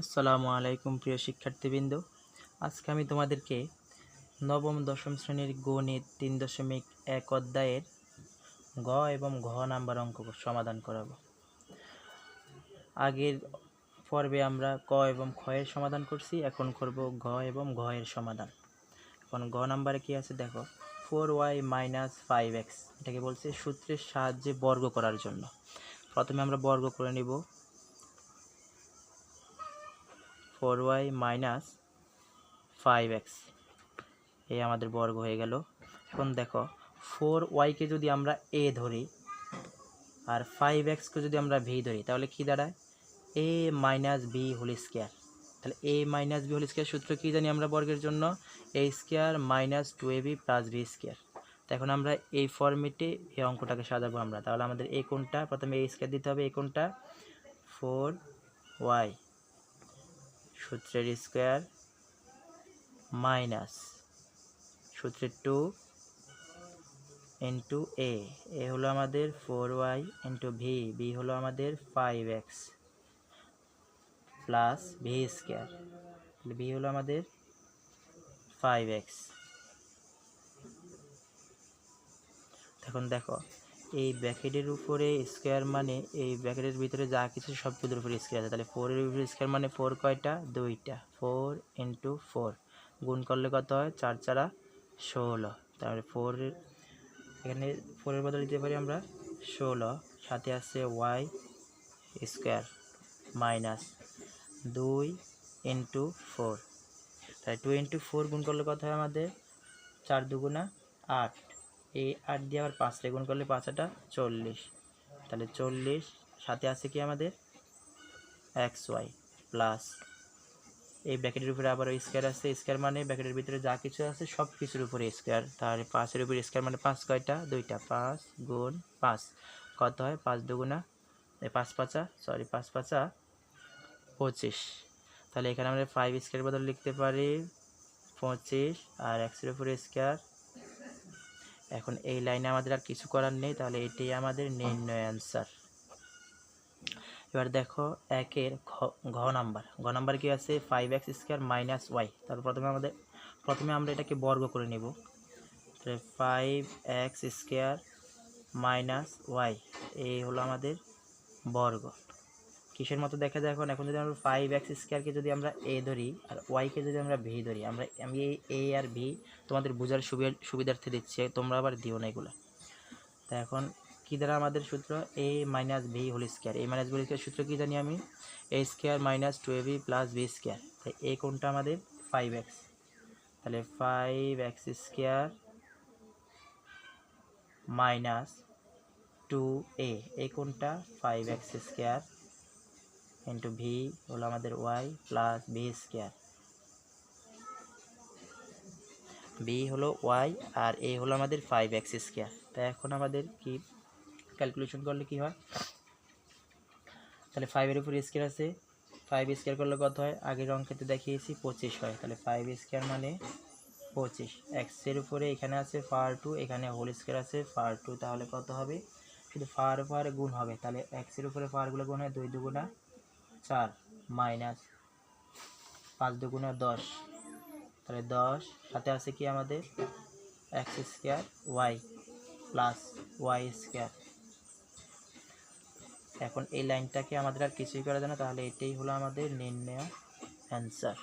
আসসালামু আলাইকুম প্রিয় শিক্ষার্থীবৃন্দ। আজকে আমি তোমাদেরকে নবম, দশম শ্রেণির গণিত তিন দশমিক এক অধ্যায়ের গ এবং ঘ নাম্বার অঙ্ক সমাধান করাবো। আগের পর্বে আমরা ক এবং এর সমাধান করছি, এখন করব ঘ এবং ঘ এর সমাধান। এখন ঘ নাম্বারে কি আছে দেখো, four y minus five x, এটাকে বলছে সূত্রের সাহায্যে বর্গ করার জন্য। প্রথমে আমরা বর্গ করে নিব four y minus five x. এই আমাদের বর্গ হয়ে গেল। এখন দেখো, ফোর ওয়াইকে যদি আমরা এ ধরি আর ফাইভ এক্সকে যদি আমরা ভি ধরি, তাহলে কি দাঁড়ায়? A minus b whole square. তাহলে a minus b whole square সূত্র কী জানি আমরা বর্গের জন্য? A square minus two a b plus b square. তো এখন আমরা এই ফর্মেটে এই অঙ্কটাকে সাজাবো আমরা। তাহলে আমাদের এই কোনটা প্রথমে এ স্কোয়ার দিতে হবে এই কোনটা ফোর ওয়াই। সূত্রের স্কোয়ার মাইনাস সূত্রের টু ইন্টু এ এ হলো আমাদের four y into b b হলো আমাদের five x plus b square. B হলো আমাদের ফাইভ এক্স। এখন দেখো এই ব্র্যাকেটের উপরে স্কোয়ার মানে এই ব্র্যাকেটের ভিতরে যা কিছু সবগুলোর উপরে স্কোয়ার আছে। তাহলে ফোরের উপরে স্কোয়ার মানে ফোর কয়টা? দুইটা। ফোর ইন্টু ফোর গুণ করলে কত হয়? চার চারা ষোলো। তাহলে ফোরের এখানে ফোরের বদলে দিতে পারি আমরা ষোলো। সাথে আছে ওয়াই স্কোয়ার মাইনাস দুই ইন্টু ফোর তাহলে টু ইন্টু ফোর গুণ করলে কত হয় আমাদের? চার দুগুণা আট। এই আট দিয়ে আবার পাঁচ গুণ করলে পাঁচ আটা চল্লিশ। তাহলে চল্লিশ, সাথে আছে কি আমাদের? X y plus. এই ব্র্যাকেটের উপরে আবার স্কোয়ার আছে, স্কোয়ার মানে ব্র্যাকেটের ভিতরে যা কিছু আছে সব কিছুর উপরে স্কোয়ার। তাহলে পাঁচের উপরে স্কোয়ার মানে পাঁচ কয়টা? দুইটা। পাঁচ গুণ পাঁচ। কত হয়? পাঁচ দুগুণা এই পাঁচ পাঁচা সরি পাঁচ পাঁচা পঁচিশ। তাহলে এখানে আমরা ফাইভ স্কোয়ার বদল লিখতে পারি পঁচিশ আর এক্সের উপরে স্কোয়ার এখন এই লাইনে আমাদের আর কিছু করার নেই, তাহলে এটাই আমাদের নির্ণয় অ্যান্সার এবার দেখো একের ঘ নাম্বার। ঘ নাম্বার কি আছে? Five x square minus y তারপর প্রথমে আমাদের, প্রথমে আমরা এটাকে বর্গ করে নেব। তাহলে five x square minus y এই হলো আমাদের বর্গ। কিসের মতো দেখা যায় এখন? এখন যদি আমরা ফাইভ এক্স স্কোয়ারকে যদি আমরা এ ধরি আর ওয়াইকে যদি আমরা ভি ধরি, আমরা, আমি এই এ আর ভি তোমাদের বোঝার সুবিধার্থে দিচ্ছে, তোমরা আবার দিও না এগুলো। তা এখন কী দ্বারা আমাদের সূত্র? A minus b whole square a minus b whole square সূত্র কী জানি আমি? A square minus two a b plus b square তাই এ কোনটা আমাদের? ফাইভ এক্স তাহলে five x square minus two a কোনটা? Five x square into b হলো আমাদের y plus b square b হলো ওয়াই আর এ হলো আমাদের ফাইভ এক্স স্কোয়ার তাই এখন আমাদের কি ক্যালকুলেশন করলে কি হয়? তাহলে ফাইভের উপর স্কোয়ার আছে। ফাইভ স্কোয়ার করলে কত হয়? আগের অঙ্কেতে দেখিয়েছি পঁচিশ হয়। তাহলে ফাইভ স্কোয়ার মানে পঁচিশ। এক্সের উপরে এখানে আছে ফার টু এখানে হোল স্কোয়ার আছে ফার টু তাহলে কত হবে? শুধু ফার ফার গুণ হবে, তাহলে এক্সের উপরে ফারগুলো গুণ হয় দুই দুগুণা চার, মাইনাস পাঁচ দুগুণে দশ। তাহলে দশ, সাথে আছে কি আমাদের? X square y plus y square. এখন এই লাইনটাকে আমাদের আর কিছুই করা যায় না, তাহলে এটাই হলো আমাদের নির্ণয় অ্যান্সার